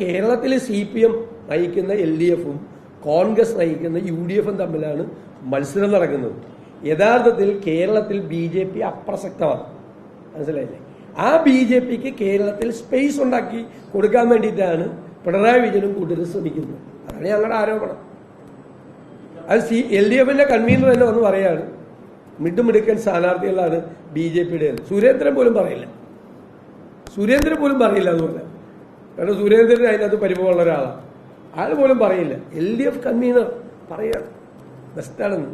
കേരളത്തിൽ C P M നയിക്കുന്ന L D എഫും കോൺഗ്രസ് നയിക്കുന്ന യു ഡി എഫും തമ്മിലാണ് മത്സരം നടക്കുന്നത്. യഥാർത്ഥത്തിൽ കേരളത്തിൽ ബി ജെ പി അപ്രസക്തമാണ്. മനസ്സിലായില്ലേ? ആ ബി ജെ പിക്ക് കേരളത്തിൽ സ്പേസ് ഉണ്ടാക്കി കൊടുക്കാൻ വേണ്ടിയിട്ടാണ് പിണറായി വിജയനും കൂട്ടരും ശ്രമിക്കുന്നത്. അതാണ് ഞങ്ങളുടെ ആരോപണം. അത് സി എൽ ഡി എഫിന്റെ കൺവീനർ തന്നെ വന്ന് പറയാണ്. മിടുമിടുക്കൻ സ്ഥാനാർത്ഥികളാണ് ബി ജെ പിയുടെ സുരേന്ദ്രൻ പോലും പറയില്ല. സുരേന്ദ്രൻ പോലും പറയില്ല അതുപോലെ. കാരണം സുരേന്ദ്രൻ അതിനകത്ത് പരിഭവമുള്ള ഒരാളാണ് ആൾ പോലും പറയില്ല. എൽ ഡി എഫ് കൺവീനർ പറയാണ് ബെസ്റ്റാണെന്ന്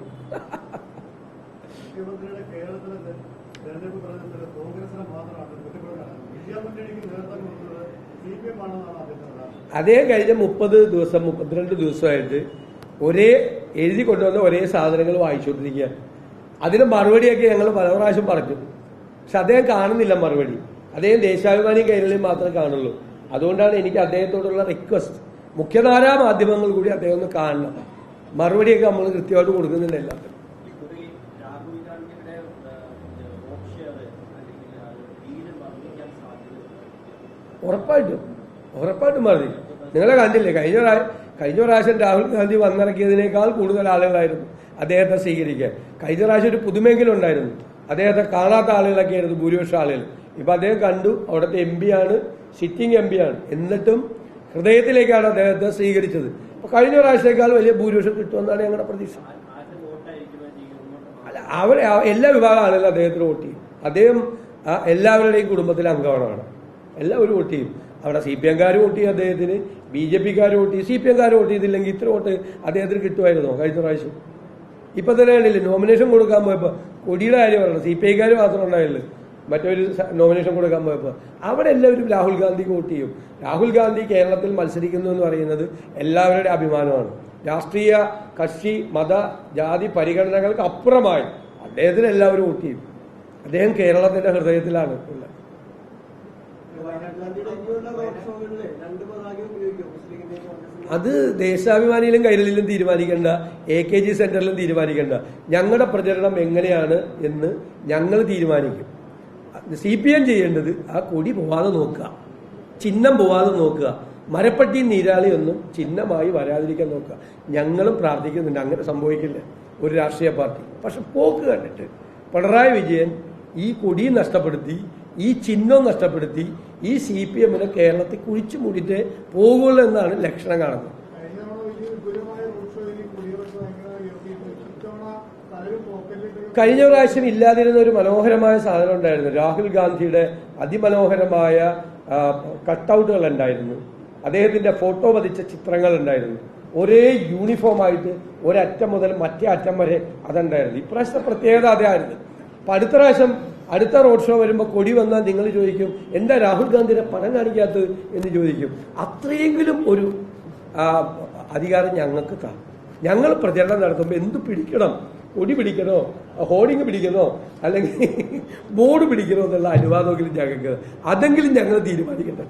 അതേ കഴിഞ്ഞ മുപ്പത് ദിവസം മുപ്പത്തിരണ്ട് ദിവസമായിട്ട് ഒരേ എഴുതി കൊണ്ടുവന്ന ഒരേ സാധനങ്ങൾ വായിച്ചുകൊണ്ടിരിക്കുക അതിന് മറുപടിയൊക്കെ ഞങ്ങൾ പല പ്രാവശ്യം പറഞ്ഞു. പക്ഷെ അദ്ദേഹം കാണുന്നില്ല മറുപടി. അദ്ദേഹം ദേശാഭിമാനി കൈരളിൽ മാത്രമേ കാണുള്ളൂ. അതുകൊണ്ടാണ് എനിക്ക് അദ്ദേഹത്തോടുള്ള റിക്വസ്റ്റ് മുഖ്യധാരാ മാധ്യമങ്ങൾ കൂടി അദ്ദേഹം ഒന്ന് കാണണം. മറുപടിയൊക്കെ നമ്മൾ കൃത്യമായിട്ട് കൊടുക്കുന്നുണ്ട് എല്ലാത്തിനും. ഉറപ്പായിട്ടും. ഉറപ്പായിട്ടും മറുപടി നിങ്ങളെ കണ്ടില്ലേ? കഴിഞ്ഞ കഴിഞ്ഞ പ്രാവശ്യം രാഹുൽ ഗാന്ധി വന്നിറക്കിയതിനേക്കാൾ കൂടുതൽ ആളുകളായിരുന്നു അദ്ദേഹത്തെ സ്വീകരിക്കാൻ. കഴിഞ്ഞ പ്രാവശ്യം ഒരു പുതുമെങ്കിലും ഉണ്ടായിരുന്നു. അദ്ദേഹത്തെ കാണാത്ത ആളുകളൊക്കെ ആയിരുന്നു ഭൂരിപക്ഷം ആളുകൾ. ഇപ്പൊ അദ്ദേഹം കണ്ടു അവിടുത്തെ എം ആണ് സിറ്റിംഗ് എം ആണ്. എന്നിട്ടും ഹൃദയത്തിലേക്കാണ് അദ്ദേഹത്തെ സ്വീകരിച്ചത്. അപ്പൊ കഴിഞ്ഞ പ്രാവശ്യത്തേക്കാൾ വലിയ ഭൂരിപക്ഷം കിട്ടുമെന്നാണ് ഞങ്ങളുടെ പ്രതീക്ഷ. അല്ല അവരെ എല്ലാ വിഭാഗം ആളുകളും അദ്ദേഹത്തിന് വോട്ട് ചെയ്യും. അദ്ദേഹം എല്ലാവരുടെയും കുടുംബത്തിലെ അംഗമാണ് എല്ലാവരും വോട്ട് ചെയ്യും. അവിടെ സി പി എംകാർ വോട്ട് ചെയ്യും അദ്ദേഹത്തിന് ബി ജെ പിക്കാർ വോട്ട് ചെയ്യും. സി പി എംകാർ വോട്ട് ചെയ്തില്ലെങ്കിൽ ഇത്ര വോട്ട് അദ്ദേഹത്തിന് കിട്ടുമായിരുന്നോ കഴിഞ്ഞ പ്രാവശ്യം. ഇപ്പൊ തന്നെ കണ്ടില്ലേ നോമിനേഷൻ കൊടുക്കാൻ പോയപ്പോൾ കൊടിയുടെ കാര്യം പറയണം സി പി ഐക്കാർ മാത്രം ഉണ്ടായുള്ളൂ. മറ്റൊരു നോമിനേഷൻ കൊടുക്കാൻ പോയപ്പോൾ അവിടെ എല്ലാവരും രാഹുൽ ഗാന്ധിക്ക് വോട്ട് ചെയ്യും. രാഹുൽ ഗാന്ധി കേരളത്തിൽ മത്സരിക്കുന്നു എന്ന് പറയുന്നത് എല്ലാവരുടെ അഭിമാനമാണ്. രാഷ്ട്രീയ കക്ഷി മത ജാതി പരിഗണനകൾക്ക് അപ്പുറമായി അദ്ദേഹത്തിന് എല്ലാവരും വോട്ട് ചെയ്യും. അദ്ദേഹം കേരളത്തിന്റെ ഹൃദയത്തിലാണ് ഉള്ളത്. അത് ദേശാഭിമാനിയിലും കൈരളിലും തീരുമാനിക്കേണ്ട എ കെ ജി സെന്ററിലും തീരുമാനിക്കേണ്ട. ഞങ്ങളുടെ പ്രചരണം എങ്ങനെയാണ് എന്ന് ഞങ്ങൾ തീരുമാനിക്കും. സി പി എം ചെയ്യേണ്ടത് ആ കൊടി പോവാതെ നോക്കുക. ചിഹ്നം പോവാതെ നോക്കുക. മരപ്പട്ടി നീരാളിയൊന്നും ചിഹ്നമായി വരാതിരിക്കാൻ നോക്കുക. ഞങ്ങളും പ്രാർത്ഥിക്കുന്നുണ്ട്. അങ്ങനെ സംഭവിക്കില്ല. ഒരു രാഷ്ട്രീയ പാർട്ടി. പക്ഷെ പോക്ക് കണ്ടിട്ട് പിണറായി വിജയൻ ഈ കൊടി നഷ്ടപ്പെടുത്തി ഈ ചിഹ്നവും നഷ്ടപ്പെടുത്തി ഈ സി പി എമ്മിനെ കേരളത്തിൽ കുഴിച്ചു മൂടിയിട്ട് പോകുള്ളൂ എന്നാണ് ലക്ഷണം കാണുന്നത്. കഴിഞ്ഞ പ്രാവശ്യം ഇല്ലാതിരുന്ന ഒരു മനോഹരമായ സാധനം ഉണ്ടായിരുന്നു. രാഹുൽ ഗാന്ധിയുടെ അതിമനോഹരമായ കട്ടൗട്ടുകൾ ഉണ്ടായിരുന്നു. അദ്ദേഹത്തിന്റെ ഫോട്ടോ പതിച്ച ചിത്രങ്ങൾ ഉണ്ടായിരുന്നു. ഒരേ യൂണിഫോം ആയിട്ട് ഒരറ്റം മുതൽ മറ്റേ അറ്റം വരെ അതുണ്ടായിരുന്നു. ഇപ്രാവശ്യത്തെ പ്രത്യേകത അതായിരുന്നു. അപ്പൊ അടുത്ത പ്രാവശ്യം അടുത്ത റോഡ് ഷോ വരുമ്പോൾ കൊടി വന്നാൽ നിങ്ങൾ ചോദിക്കും എന്താ രാഹുൽ ഗാന്ധിയുടെ പണം കാണിക്കാത്തത്? എന്ന് ചോദിക്കും. അത്രയെങ്കിലും ഒരു അധികാരം ഞങ്ങൾക്ക് താ. ഞങ്ങൾ പ്രചരണം നടത്തുമ്പോൾ എന്ത് പിടിക്കണം? കൊടി പിടിക്കണോ? ഹോർഡിങ് പിടിക്കണോ? അല്ലെങ്കിൽ ബോർഡ് പിടിക്കണോ എന്നുള്ള അനുവാദമെങ്കിലും ഞങ്ങൾക്ക്. അതെങ്കിലും ഞങ്ങൾ തീരുമാനിക്കട്ടെ